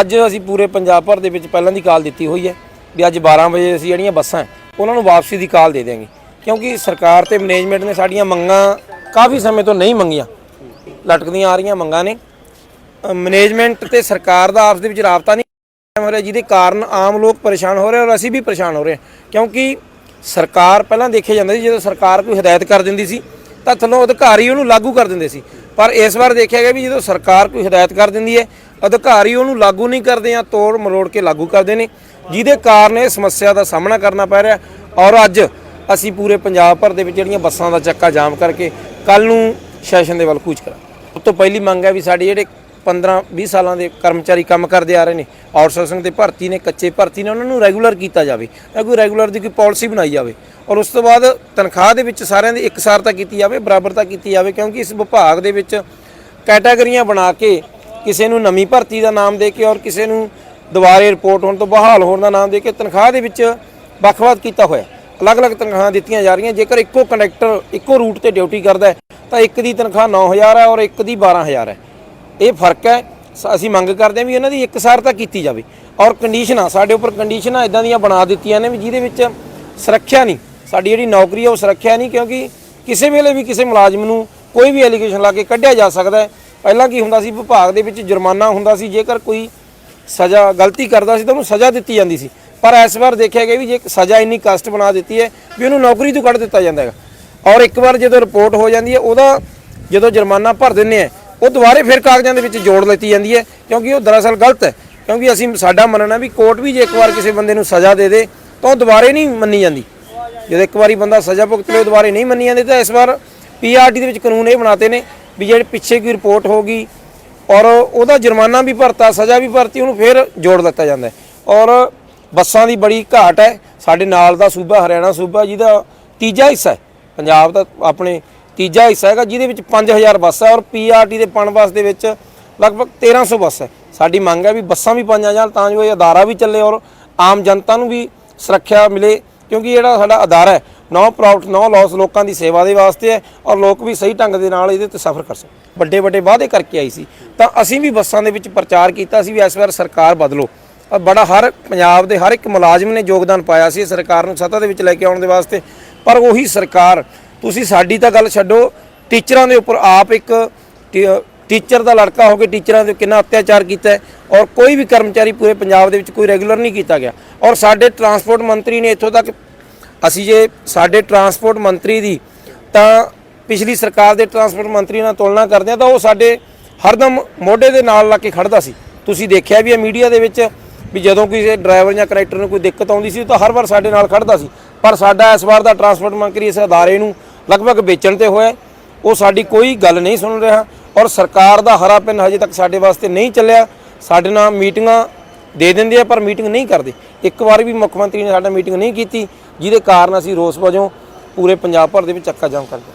ਅੱਜ ਅਸੀਂ ਪੂਰੇ ਪੰਜਾਬ ਭਰ ਦੇ ਵਿੱਚ ਪਹਿਲਾਂ ਦੀ ਕਾਲ ਦਿੱਤੀ ਹੋਈ ਹੈ ਵੀ ਅੱਜ 12 ਵਜੇ ਅਸੀਂ ਜਿਹੜੀਆਂ ਬੱਸਾਂ ਉਹਨਾਂ ਨੂੰ ਵਾਪਸੀ ਦੀ ਕਾਲ ਦੇ ਦੇਵਾਂਗੇ ਕਿਉਂਕਿ ਸਰਕਾਰ ਤੇ ਮੈਨੇਜਮੈਂਟ ਨੇ ਸਾਡੀਆਂ ਮੰਗਾਂ ਕਾਫੀ ਸਮੇਂ ਤੋਂ ਨਹੀਂ ਮੰਗੀਆਂ। ਲਟਕਦੀਆਂ ਆ ਰਹੀਆਂ ਮੰਗਾਂ ਨੇ। ਮੈਨੇਜਮੈਂਟ ਤੇ ਸਰਕਾਰ ਦਾ ਆਪਸ ਦੇ ਵਿੱਚ ਰਾਬਤਾ ਨਹੀਂ ਹੋ ਰਿਹਾ, ਜਿਹਦੇ ਕਾਰਨ ਆਮ ਲੋਕ ਪਰੇਸ਼ਾਨ ਹੋ ਰਹੇ ਔਰ ਅਸੀਂ ਵੀ ਪਰੇਸ਼ਾਨ ਹੋ ਰਹੇ ਹਾਂ। ਕਿਉਂਕਿ ਸਰਕਾਰ ਪਹਿਲਾਂ ਦੇਖਿਆ ਜਾਂਦਾ ਸੀ, ਜਦੋਂ ਸਰਕਾਰ ਕੋਈ ਹਦਾਇਤ ਕਰ ਦਿੰਦੀ ਸੀ, ਤਾਂ ਥੱਲੋਂ ਅਧਿਕਾਰੀ ਉਹਨੂੰ ਲਾਗੂ ਕਰ ਦਿੰਦੇ ਸੀ। ਪਰ ਇਸ ਵਾਰ ਦੇਖਿਆ ਗਿਆ ਵੀ ਜਦੋਂ ਸਰਕਾਰ ਕੋਈ ਹਦਾਇਤ ਕਰ ਦਿੰਦੀ ਹੈ, ਅਧਿਕਾਰੀ ਉਹਨੂੰ ਲਾਗੂ ਨਹੀਂ ਕਰਦੇ ਆ ਤੋੜ ਮਰੋੜ ਕੇ ਲਾਗੂ ਕਰਦੇ ਨੇ, ਜਿਹਦੇ ਕਾਰਨ ਇਹ ਸਮੱਸਿਆ ਦਾ ਸਾਹਮਣਾ ਕਰਨਾ ਪੈ ਰਿਹਾ ਔਰ ਅੱਜ ਅਸੀਂ ਪੂਰੇ ਪੰਜਾਬ ਭਰ ਦੇ ਵਿੱਚ ਜਿਹੜੀਆਂ ਬੱਸਾਂ ਦਾ ਚੱਕਾ ਜਾਮ ਕਰਕੇ ਕੱਲ ਨੂੰ ਸੈਸ਼ਨ ਦੇ ਵੱਲ ਕੂਚ ਕਰਾਂ ਸਭ ਤੋਂ ਪਹਿਲੀ ਮੰਗ ਹੈ ਵੀ ਸਾਡੇ ਜਿਹੜੇ 15 20 ਸਾਲਾਂ ਦੇ ਕਰਮਚਾਰੀ ਕੰਮ ਕਰਦੇ ਆ ਰਹੇ ਨੇ। ਆਊਟਸੋਰਸਿੰਗ ਦੇ ਭਰਤੀ ਨੇ, ਕੱਚੇ ਭਰਤੀ ਨੇ, ਉਹਨਾਂ ਨੂੰ ਰੈਗੂਲਰ ਕੀਤਾ ਜਾਵੇ। ਜਾਂ ਕੋਈ ਰੈਗੂਲਰ ਦੀ ਕੋਈ ਪਾਲਿਸੀ ਬਣਾਈ ਜਾਵੇ। ਔਰ ਉਸ ਤੋਂ ਬਾਅਦ ਤਨਖਾਹ ਦੇ ਵਿੱਚ ਸਾਰਿਆਂ ਦੀ ਇਕਸਾਰਤਾ ਕੀਤੀ ਜਾਵੇ ਬਰਾਬਰਤਾ ਕੀਤੀ ਜਾਵੇ, ਕਿਉਂਕਿ ਇਸ ਵਿਭਾਗ ਦੇ ਵਿੱਚ ਕੈਟਾਗਰੀਆਂ ਬਣਾ ਕੇ ਕਿਸੇ ਨੂੰ ਨਵੀਂ ਭਰਤੀ ਦਾ ਨਾਮ ਦੇ ਕੇ ਔਰ ਕਿਸੇ ਨੂੰ ਦੁਬਾਰੇ ਰਿਪੋਰਟ ਹੋਣ ਤੋਂ ਬਹਾਲ ਹੋਣ ਦਾ ਨਾਮ ਦੇ ਕੇ ਤਨਖਾਹ ਦੇ ਵਿੱਚ ਵੱਖ-ਵੱਖ ਕੀਤਾ ਹੋਇਆ। ਅਲੱਗ-ਅਲੱਗ ਤਨਖਾਹਾਂ ਦਿੱਤੀਆਂ ਜਾ ਰਹੀਆਂ। ਜੇਕਰ ਇੱਕੋ ਕੰਡਕਟਰ ਇੱਕੋ ਰੂਟ ਤੇ ਡਿਊਟੀ ਕਰਦਾ ਹੈ, ਤਾਂ ਇੱਕ ਦੀ ਤਨਖਾਹ 9000 ਹੈ ਔਰ ਇੱਕ ਦੀ 12000 ਹੈ। ਇਹ ਫ਼ਰਕ ਹੈ, ਸ- ਅਸੀਂ ਮੰਗ ਕਰਦੇ ਹਾਂ ਵੀ ਇਹਨਾਂ ਦੀ ਇਕਸਾਰਤਾ ਕੀਤੀ ਜਾਵੇ। ਔਰ ਕੰਡੀਸ਼ਨਾਂ ਸਾਡੇ ਉੱਪਰ ਕੰਡੀਸ਼ਨਾਂ ਇਦਾਂ ਦੀਆਂ ਬਣਾ ਦਿੱਤੀਆਂ ਨੇ ਵੀ ਜਿਹਦੇ ਵਿੱਚ ਸੁਰੱਖਿਆ ਨਹੀਂ। ਸਾਡੀ ਜਿਹੜੀ ਨੌਕਰੀ ਹੈ ਉਹ ਸੁਰੱਖਿਆ ਨਹੀਂ, ਕਿਉਂਕਿ ਕਿਸੇ ਵੇਲੇ ਵੀ ਕਿਸੇ ਮੁਲਾਜ਼ਮ ਨੂੰ ਕੋਈ ਵੀ ਐਲੀਗੇਸ਼ਨ ਲਾ ਕੇ ਕੱਢਿਆ ਜਾ ਸਕਦਾ ਹੈ। ਪਹਿਲਾਂ ਕੀ ਹੁੰਦਾ ਸੀ, ਵਿਭਾਗ ਦੇ ਵਿੱਚ ਜੁਰਮਾਨਾ ਹੁੰਦਾ ਸੀ, ਜੇਕਰ ਕੋਈ ਸਜ਼ਾ, ਗਲਤੀ ਕਰਦਾ ਸੀ ਤਾਂ ਉਹਨੂੰ ਸਜ਼ਾ ਦਿੱਤੀ ਜਾਂਦੀ ਸੀ। ਪਰ ਇਸ ਵਾਰ ਦੇਖਿਆ ਗਿਆ ਵੀ ਜੇ ਸਜ਼ਾ ਇੰਨੀ ਕਸ਼ਟ ਬਣਾ ਦਿੱਤੀ ਹੈ ਵੀ ਉਹਨੂੰ ਨੌਕਰੀ ਤੋਂ ਕੱਢ ਦਿੱਤਾ ਜਾਂਦਾ ਹੈਗਾ। ਔਰ ਇੱਕ ਵਾਰ ਜਦੋਂ ਰਿਪੋਰਟ ਹੋ ਜਾਂਦੀ ਹੈ, ਉਹਦਾ ਜਦੋਂ ਜੁਰਮਾਨਾ ਭਰ ਦਿੰਦੇ ਆ ਉਹ ਦੁਬਾਰੇ ਫਿਰ ਕਾਗਜ਼ਾਂ ਦੇ ਵਿੱਚ ਜੋੜ ਲੈਤੀ ਜਾਂਦੀ ਹੈ, ਕਿਉਂਕਿ ਉਹ ਦਰਅਸਲ ਗਲਤ ਹੈ, ਕਿਉਂਕਿ ਅਸੀਂ ਸਾਡਾ ਮੰਨਣਾ ਵੀ ਕੋਰਟ ਵੀ ਜੇ ਇੱਕ ਵਾਰ ਕਿਸੇ ਬੰਦੇ ਨੂੰ ਸਜ਼ਾ ਦੇ ਦੇ, ਤਾਂ ਉਹ ਦੁਬਾਰੇ ਨਹੀਂ ਮੰਨੀ ਜਾਂਦੀ। ਜਦੋਂ ਇੱਕ ਵਾਰੀ ਬੰਦਾ ਸਜ਼ਾ ਭੁਗਤ ਲਏ ਦੁਬਾਰੇ ਨਹੀਂ ਮੰਨੀ ਜਾਂਦੀ, ਤਾਂ ਇਸ ਵਾਰ ਪੀਆਰਟੀ ਦੇ ਵਿੱਚ ਕਾਨੂੰਨ ਇਹ ਬਣਾਤੇ ਨੇ ਵੀ ਜਿਹੜੇ ਪਿੱਛੇ ਕੋਈ ਰਿਪੋਰਟ ਹੋਗੀ ਔਰ ਉਹਦਾ ਜੁਰਮਾਨਾ ਵੀ ਭਰਤਾ, ਸਜ਼ਾ ਵੀ ਭਰਤੀ, ਉਹਨੂੰ ਫਿਰ ਜੋੜ ਦਿੱਤਾ ਜਾਂਦਾ ਔਰ ਬੱਸਾਂ ਦੀ ਬੜੀ ਘਾਟ ਹੈ, ਸਾਡੇ ਨਾਲ ਦਾ ਸੂਬਾ, ਹਰਿਆਣਾ ਸੂਬਾ, ਜਿਹਦਾ ਤੀਜਾ ਹਿੱਸਾ ਹੈ। ਪੰਜਾਬ ਦਾ ਆਪਣੇ ਤੀਜਾ ਹਿੱਸਾ ਹੈਗਾ ਜਿਹਦੇ ਵਿੱਚ 5000 ਬੱਸ ਹੈ ਔਰ ਪੀਆਰਟੀ ਦੇ ਪਣ ਬੱਸ ਦੇ ਵਿੱਚ ਲਗਭਗ 1300 ਬੱਸ ਹੈ। ਸਾਡੀ ਮੰਗ ਹੈ ਵੀ ਬੱਸਾਂ ਵੀ ਪਾਈਆਂ ਜਾਣ ਤਾਂ ਜੋ ਇਹ ਅਦਾਰਾ ਵੀ ਚੱਲੇ ਔਰ ਆਮ ਜਨਤਾ ਨੂੰ ਵੀ ਸੁਰੱਖਿਆ ਮਿਲੇ ਕਿਉਂਕਿ ਜਿਹੜਾ ਸਾਡਾ ਅਦਾਰਾ ਹੈ, ਨੋ ਪ੍ਰੋਫਿਟ ਨੋ ਲਾਸ ਲੋਕਾਂ ਦੀ ਸੇਵਾ ਦੇ ਵਾਸਤੇ ਹੈ ਔਰ ਲੋਕ ਵੀ ਸਹੀ ਢੰਗ ਦੇ ਨਾਲ ਇਹਦੇ ਤੇ ਸਫ਼ਰ ਕਰ ਸਕਣ। ਵੱਡੇ ਵੱਡੇ ਵਾਅਦੇ ਕਰਕੇ ਆਈ ਸੀ। ਤਾਂ ਅਸੀਂ ਵੀ ਬੱਸਾਂ ਦੇ ਵਿੱਚ ਪ੍ਰਚਾਰ ਕੀਤਾ ਸੀ ਵੀ ਇਸ ਵਾਰ ਸਰਕਾਰ ਬਦਲੋ। ਔਰ ਬੜਾ ਹਰ ਪੰਜਾਬ ਦੇ ਹਰ ਇੱਕ ਮੁਲਾਜ਼ਮ ਨੇ ਯੋਗਦਾਨ ਪਾਇਆ ਸੀ ਸਰਕਾਰ ਨੂੰ ਸੱਤਾ ਦੇ ਵਿੱਚ ਲੈ ਕੇ ਆਉਣ ਦੇ ਵਾਸਤੇ। ਪਰ ਉਹੀ ਸਰਕਾਰ ਤੁਸੀਂ ਸਾਡੀ ਤਾਂ ਗੱਲ ਛੱਡੋ, ਟੀਚਰਾਂ ਦੇ ਉੱਪਰ ਆਪ ਇੱਕ ਟੀ- ਟੀਚਰ ਦਾ ਲੜਕਾ ਹੋ ਕੇ ਟੀਚਰਾਂ ਦੇ ਕਿੰਨਾ ਅਤਿਆਚਾਰ ਕੀਤਾ ਔਰ ਕੋਈ ਵੀ ਕਰਮਚਾਰੀ ਪੂਰੇ ਪੰਜਾਬ ਦੇ ਵਿੱਚ ਕੋਈ ਰੈਗੂਲਰ ਨਹੀਂ ਕੀਤਾ ਗਿਆ। ਔਰ ਸਾਡੇ ਟਰਾਂਸਪੋਰਟ ਮੰਤਰੀ ਨੇ ਇੱਥੋਂ ਤੱਕ, ਅਸੀਂ ਜੇ ਸਾਡੇ ਟਰਾਂਸਪੋਰਟ ਮੰਤਰੀ ਦੀ ਤਾਂ ਪਿਛਲੀ ਸਰਕਾਰ ਦੇ ਟਰਾਂਸਪੋਰਟ ਮੰਤਰੀ ਨਾਲ ਤੁਲਨਾ ਕਰਦੇ ਹਾਂ ਤਾਂ ਉਹ ਸਾਡੇ ਹਰਦਮ ਮੋਢੇ ਦੇ ਨਾਲ ਲਾ ਕੇ ਖੜਦਾ ਸੀ। ਤੁਸੀਂ ਦੇਖਿਆ ਵੀ ਹੈ ਮੀਡੀਆ ਦੇ ਵਿੱਚ ਵੀ ਜਦੋਂ ਕਿਸੇ ਡਰਾਈਵਰ ਜਾਂ ਕਨੈਕਟਰ ਨੂੰ ਕੋਈ ਦਿੱਕਤ ਆਉਂਦੀ ਸੀ ਤਾਂ ਹਰ ਵਾਰ ਸਾਡੇ ਨਾਲ ਖੜਦਾ ਸੀ। ਪਰ ਸਾਡਾ ਇਸ ਵਾਰ ਦਾ ਟਰਾਂਸਪੋਰਟ ਮੰਤਰੀ ਇਸ ਅਦਾਰੇ ਨੂੰ ਲਗਭਗ ਵੇਚਣ ਤੇ ਹੋਇਆ ਉਹ ਸਾਡੀ ਕੋਈ ਗੱਲ ਨਹੀਂ ਸੁਣ ਰਿਹਾ ਔਰ ਸਰਕਾਰ ਦਾ ਹਰਾ ਪਿੰਨ ਹਜੇ ਤੱਕ ਸਾਡੇ ਵਾਸਤੇ ਨਹੀਂ ਚੱਲਿਆ। ਸਾਡੇ ਨਾਲ ਮੀਟਿੰਗਾਂ ਦੇ ਦਿੰਦੇ ਆ ਪਰ ਮੀਟਿੰਗ ਨਹੀਂ ਕਰਦੇ। ਇੱਕ ਵਾਰ ਵੀ ਮੁੱਖ ਮੰਤਰੀ ਨੇ ਸਾਡਾ ਮੀਟਿੰਗ ਨਹੀਂ ਕੀਤੀ, ਜਿਹਦੇ ਕਾਰਨ ਅਸੀਂ ਰੋਸ ਵਜੋਂ ਪੂਰੇ ਪੰਜਾਬ ਭਰ ਦੇ ਵਿੱਚ ਚੱਕਾ ਜਾਮ ਕਰਦੇ